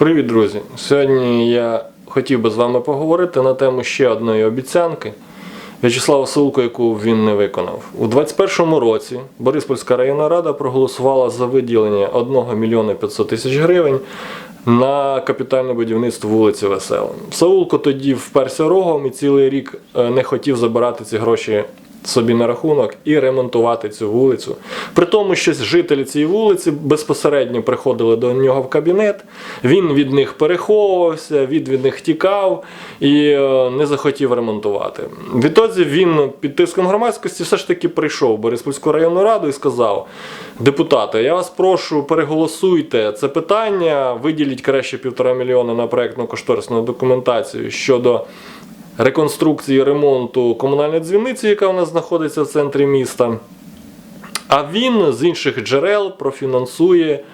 Привіт, друзі! Сьогодні я хотів би з вами поговорити на тему ще одної обіцянки В'ячеслава Сулко, яку він не виконав. У 2021 році Бориспольська районна рада проголосувала за виділення 1 мільйона 500 тисяч гривень на капітальне будівництво вулиці Весела. Саулко тоді вперся рогом і цілий рік е, не хотів забирати ці гроші собі на рахунок і ремонтувати цю вулицю. При тому, що жителі цієї вулиці безпосередньо приходили до нього в кабінет, він від них переховувався, від, від них тікав і е, не захотів ремонтувати. Відтоді він під тиском громадськості все ж таки прийшов в Бориспільську районну раду і сказав: депутати, я вас прошу, переголосуйте це питання, виділіть краще півтора мільйона на проектну кошторисну документацію щодо реконструкції ремонту комунальної дзвіниці, яка у нас знаходиться в центрі міста. А він з інших джерел профінансує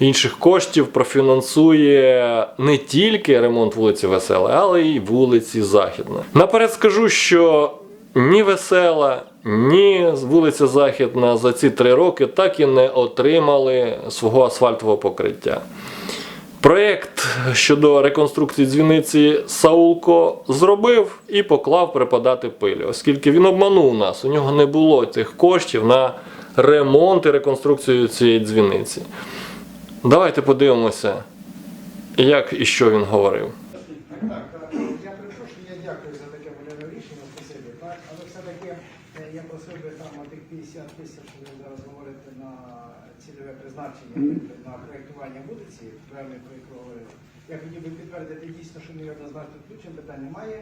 інших коштів, профінансує не тільки ремонт вулиці Весела, але й вулиці Західна. Наперед скажу, що ні Весела, ні вулиця Західна за ці три роки так і не отримали свого асфальтового покриття. Проєкт щодо реконструкції дзвіниці Саулко зробив і поклав припадати пилі, оскільки він обманув нас. У нього не було цих коштів на ремонт і реконструкцію цієї дзвіниці. Давайте подивимося, як і що він говорив. Так, так. Я перепрошую, я дякую за рішення, спасибі. Так, але все-таки е, я просив би там тих 50 тисяч, що ви зараз говорите на цільове призначення на проєктування вулиці, правильно про яку говорили. Я хотів би підтвердити дійсно, що ми однозначно включимо, питань немає.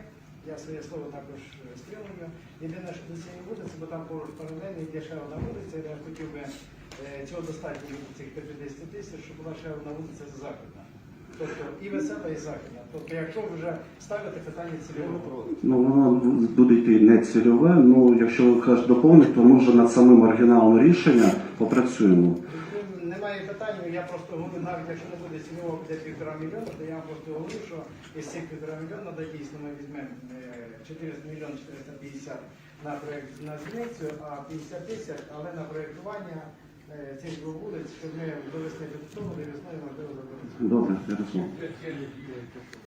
Я своє слово також е, стримую. Єдине, що до цієї вулиці, бо там поруч паралельно йде ще одна вулиця, я хотів би е, цього достатньо цих 50 тисяч, щоб була ще одна вулиця західна. Тобто і весела, і західна. Тобто, якщо вже ставити питання цільового. Ну, воно буде йти не цільове, ну якщо ви кажете доповнити, то може над самим оригіналом рішення попрацюємо. Немає питань, я просто говорю, навіть якщо не буде цільового буде півтора мільйона, то я вам просто говорю, що із цих півтора мільйона, да, дійсно ми візьмемо е, 400 мільйон 450 на проєкт на зміцю, а 50 тисяч, але на проєктування цих двох вулиць, щоб ми довести до того, де весною можливо заборонити. Добре, Ярослав.